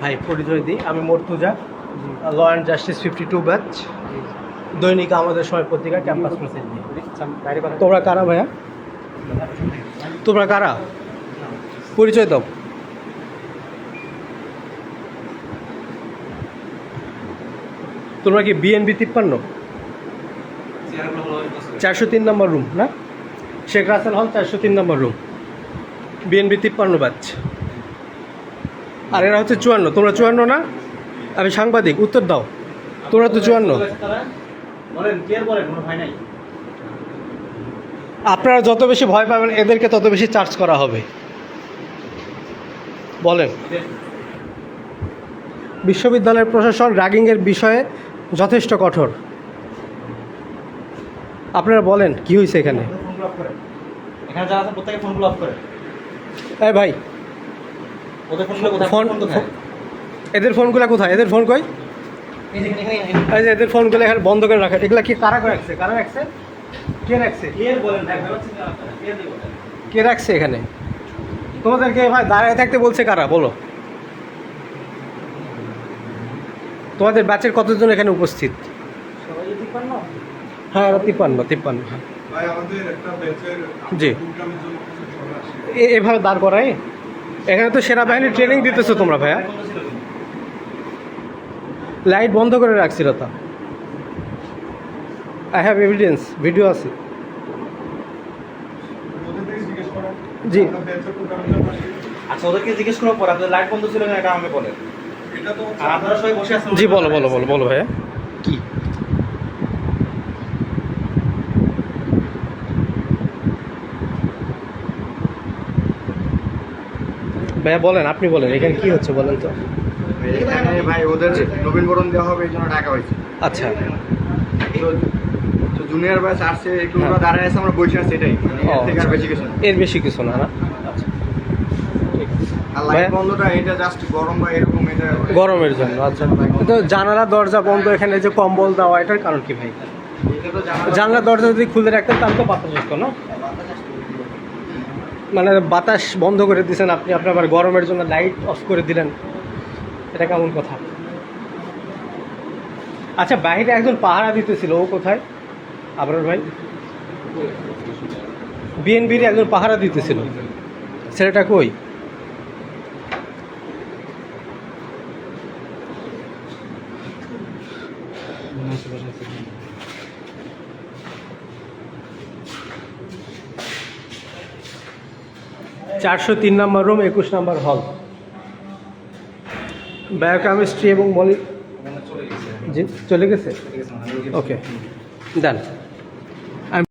ভাই, পরিচয় দিই। আমি Murtuza law and justice fifty two batch দৈনিক আমাদের সময় পত্রিকা ক্যাম্পাস তোমরা কারা ভাইয়া? তোমরা কারা? পরিচয় দাও। তোমরা কি বিএনবি তিপ্পান্ন? চারশো তিন নম্বর রুম, না? শেখ রাসেল হল চারশো তিন number room. B N B তিপ্পান্ন ব্যাচ আর এরা হচ্ছে চুয়ান্ন। তোমরা চুয়ান্ন না? আমি সাংবাদিক উত্তর দাও। তোমরা তো চুয়ান্ন। আপনারা যত বেশি ভয় পাবেন এদেরকে তত বেশি চার্জ করা হবে। বলেন। বিশ্ববিদ্যালয়ের প্রশাসন র্যাগিংয়ের বিষয়ে যথেষ্ট কঠোর। আপনারা বলেন কি হয়েছে এখানে? এখানে যারা আছে প্রত্যেকে ফোন ব্লক করে। এই ভাই ফোন এদের ফোনগুলো কোথায়? এদের ফোন কই? এই যে এদের ফোনগুলো এখানে বন্ধ করে রাখা। এগুলা কি কারা করে রাখছে? কারা রাখছে? কে রাখছে? কে রাখছে এখানে? তোমাদেরকে ভাই দাঁড়ায় থাকতে বলছে কারা? বলো। তোমাদের ব্যাচের কতজন এখানে উপস্থিত? হ্যাঁ তিপ্পান্ন তিপ্পান্ন হ্যাঁ। জি। এভাবে দাঁড় করাই এখানে তো সেনাবাহিনী ট্রেনিং দিতেছো তোমরা ভাইয়া। লাইট বন্ধ করে রাখছিল তা। আই হ্যাভ এভিডেন্স ভিডিও আছে। জি। আচ্ছা ওদেরকে জিজ্ঞেস করার পর আপনাদের লাইট বন্ধ ছিল না এটা আমাকে বলেন। এটা তো আর আপনারা সবাই বসে আছেন জি বলো বলো বলো বলো ভাইয়া। কি? ভাইয়া বলেন আপনি বলেন এখানে কি হচ্ছে বলেন তো? এখানে ভাই ওদের নবীন বরণ দেওয়া হবে এই জন্য ডাকা হয়েছে। আচ্ছা। তো- জুনিয়র ব্যাচ আসছে একটু ওরা দাঁড়ায় আছে আমরা বসে আছি এটাই। মানে আর বেশি কিছু এর বেশি কিছু না না? আচ্ছা। আর লাইট বন্ধটা এটা জাস্ট গরম বা এরকম এটা গরমের জন্য আচ্ছা। তো জানালা দরজা বন্ধ এখানে যে কম্বল দেওয়া এটার কারণ কি ভাই? জানলা দরজা যদি খুলে রাখতেন তাহলে তো বাতাস আসতো না? মানে বাতাস বন্ধ করে দিয়েছেন আপনি আপনি আবার গরমের জন্য লাইট অফ করে দিলেন। এটা কেমন কথা? আচ্ছা বাইরে একজন পাহারা দিতেছিল, ও কোথায়? আবরার ভাই? বিএনবির একজন পাহারা দিতেছিল। ছেলেটা কই? চারশো তিন নম্বর রুম একুশ নম্বর হল বায়োকেমিস্ট্রি এবং বলি চলে গেছে। জি চলে গেছে? মানে ওকে দেন